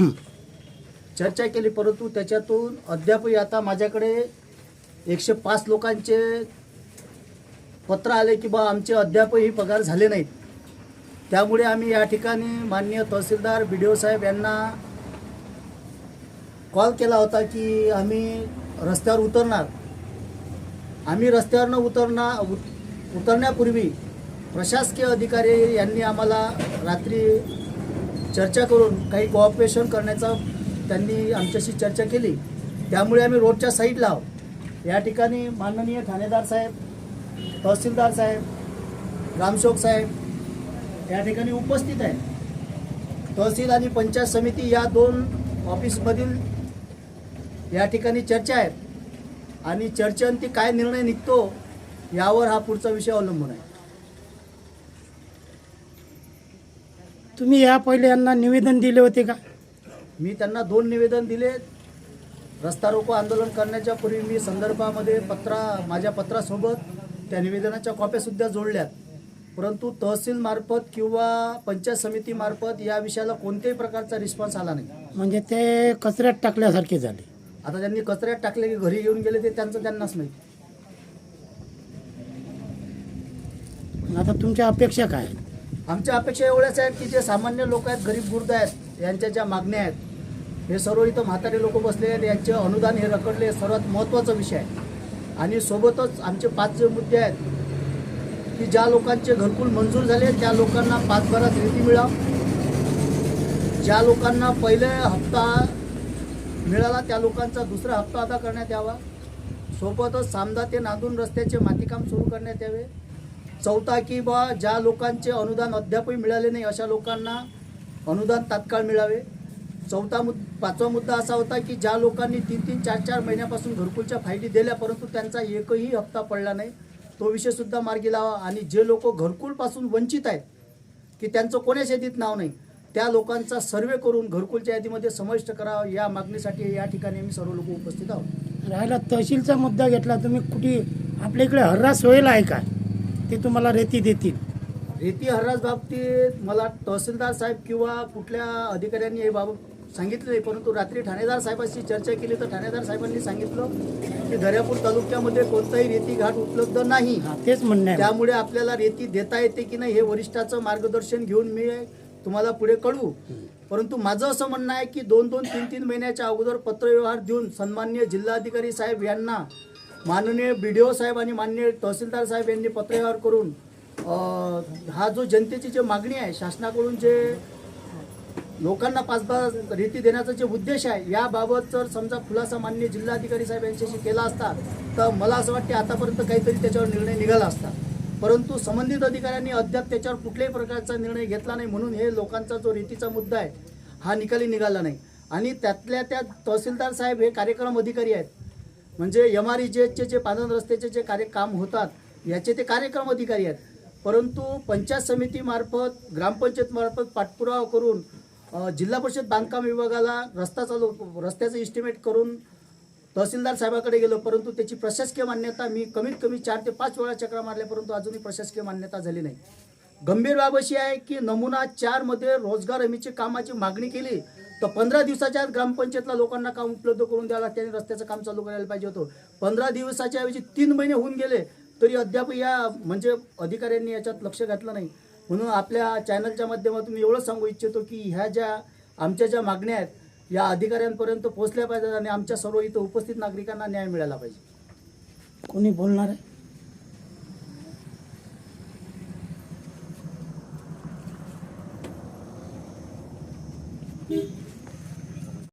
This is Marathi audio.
चर्चा केली परंतु त्याच्यातून अद्यापही आता माझ्याकडे एकशे पाच लोकांचे पत्र आले की बा आमचे अद्यापही पगार झाले नाहीत. त्यामुळे आम्ही या ठिकाणी माननीय तहसीलदार बी डी ओ साहेब यांना कॉल केला होता की आम्ही रस्त्यावर उतरणार. आम्ही रस्त्यावर न उतरणार उत- उतरण्यापूर्वी प्रशासकीय अधिकारी यांनी आम्हाला रात्री चर्चा करून काही कोऑपरेशन करण्याचा त्यांनी आमच्याशी चर्चा केली. त्यामुळे आम्ही रोडच्या साईडला आहोत. या ठिकाणी माननीय ठाणेदार साहेब तहसीलदार साहेब रामशोक साहेब या ठिकाणी उपस्थित आहे तहसील आणि पंचायत समिती या दोन ऑफिसमधील या ठिकाणी चर्चा आहेत. आणि चर्चेअंती काय निर्णय निघतो यावर हा पुढचा विषय अवलंबून आहे. तुम्ही या पहिले यांना निवेदन दिले होते का? मी त्यांना दोन निवेदन दिले. रस्ता रोको आंदोलन करण्याच्या पूर्वी मी संदर्भामध्ये पत्रा माझ्या पत्रासोबत त्या निवेदनाच्या कॉप्यासुद्धा जोडल्यात. परंतु तहसील मार्फत किंवा पंचायत समिती मार्फत या विषयाला कोणत्याही प्रकारचा रिस्पॉन्स आला नाही. म्हणजे ते कचऱ्यात टाकल्यासारखे झाले. आता त्यांनी कचऱ्यात टाकले की घरी घेऊन गेले ते त्यांचं त्यांनाच नाही. आता तुमच्या अपेक्षा काय? आहेत? आमच्या अपेक्षा एवढ्याच आहेत की जे सामान्य लोक आहेत गरीब गुर्द आहेत यांच्या ज्या मागण्या आहेत हे सर्व इथं म्हातारे लोक बसले आहेत यांचे अनुदान हे रखडले हे सर्वात महत्त्वाचा विषय आहे. आणि सोबतच आमचे पाच जे मुद्दे आहेत की ज्या लोकांचे घरकुल मंजूर झाले त्या लोकांना पाच भरात रेती मिळाव. ज्या लोकांना पहिले हप्ता मिळाला त्या लोकांचा दुसरा हप्ता अदा करण्यात यावा. सोबतच सामदा ते नांदून रस्त्याचे मातीकाम सुरू करण्यात यावे. चौथा की बा ज्या लोकांचे अनुदान अद्यापही मिळाले नाही अशा लोकांना अनुदान तात्काळ मिळावे. चौथा मुद पाचवा मुद्दा असा होता की ज्या लोकांनी तीन तीन चार चार महिन्यापासून घरकुलच्या फायली दिल्या परंतु त्यांचा एकही हप्ता पडला नाही. तो विषयसुद्धा मार्गी लावा. आणि जे लोक घरकुलपासून वंचित आहेत की त्यांचं कोण्याच यादीत नाव नाही त्या लोकांचा सर्वे करून घरकुलच्या यादीमध्ये समाविष्ट करावा या मागणीसाठी या ठिकाणी मी सर्व लोक उपस्थित आहोत. राहिला तहसीलचा मुद्दा घेतला तुम्ही कुठे आपल्या इकडे हर्रास होईल आहे का? ते तुम्हाला रेती देतील. रेती हरास बाबतीत मला तहसीलदार साहेब किंवा कुठल्या अधिकाऱ्यांनी हे बाबत सांगितलं नाही परंतु रात्री ठाणेदार साहेबांशी चर्चा केली तर ठाणेदार साहेबांनी सांगितलं की दर्यापूर तालुक्यामध्ये कोणताही रेती घाट उपलब्ध नाही. हा तेच म्हणणं आहे. त्यामुळे आपल्याला रेती देता येते की नाही हे वरिष्ठाचं मार्गदर्शन घेऊन मी तुम्हाला पुढे कळवू. परंतु माझं असं म्हणणं आहे की दोन दोन तीन तीन महिन्याच्या अगोदर पत्रव्यवहार देऊन सन्मान्य जिल्हाधिकारी साहेब यांना माननीय बी डी ओ साहेब आणि माननीय तहसीलदार साहेब यांनी पत्रव्यवहार करून हा जो जनतेची जे मागणी आहे शासनाकडून जे लोकांना पाच पाच रेती देण्याचा जे उद्देश आहे याबाबत जर समजा खुलासा मान्य जिल्हाधिकारी साहेब यांच्याशी केला असता तर मला असं वाटते आतापर्यंत काहीतरी त्याच्यावर निर्णय निघाला असता. परंतु संबंधित अधिकाऱ्यांनी अद्याप त्याच्यावर कुठल्याही प्रकारचा निर्णय घेतला नाही म्हणून हे लोकांचा जो रेतीचा मुद्दा आहे हा निकाली निघाला नाही. आणि त्यातल्या त्या तहसीलदार साहेब हे कार्यक्रम अधिकारी आहेत. म्हणजे एम आर चे जे पादन रस्त्याचे जे कार्य काम होतात याचे ते कार्यक्रम अधिकारी आहेत. परंतु पंचायत समितीमार्फत ग्रामपंचायतमार्फत पाठपुरावा करून जिल्हा परिषद बांधकाम विभागाला रस्ता चालू रस्त्याचं इस्टिमेट करून तहसीलदार साहेबाकडे गेलो. परंतु त्याची प्रशासकीय मान्यता मी कमीत कमी चार ते पाच वेळा चक्रा मारल्या परंतु अजूनही प्रशासकीय मान्यता झाली नाही. गंभीर बाब अशी आहे की नमुना चारमध्ये रोजगार हमीची कामाची मागणी केली तर पंधरा दिवसाच्या आत ग्रामपंचायतला लोकांना काम उपलब्ध करून द्यायला त्यांनी रस्त्याचं काम चालू करायला पाहिजे होतं. पंधरा दिवसाच्या ऐवजी तीन महिने होऊन गेले तरी अद्याप या म्हणजे अधिकाऱ्यांनी याच्यात लक्ष घातलं नाही. म्हणून आपल्या चॅनलच्या माध्यमातून मी एवढं सांगू इच्छितो की ह्या ज्या आमच्या ज्या मागण्या आहेत या अधिकाऱ्यांपर्यंत पोहोचल्या पाहिजेत आणि आमच्या सर्व इथं उपस्थित नागरिकांना न्याय मिळाला पाहिजे. कोणी बोलणार आहे?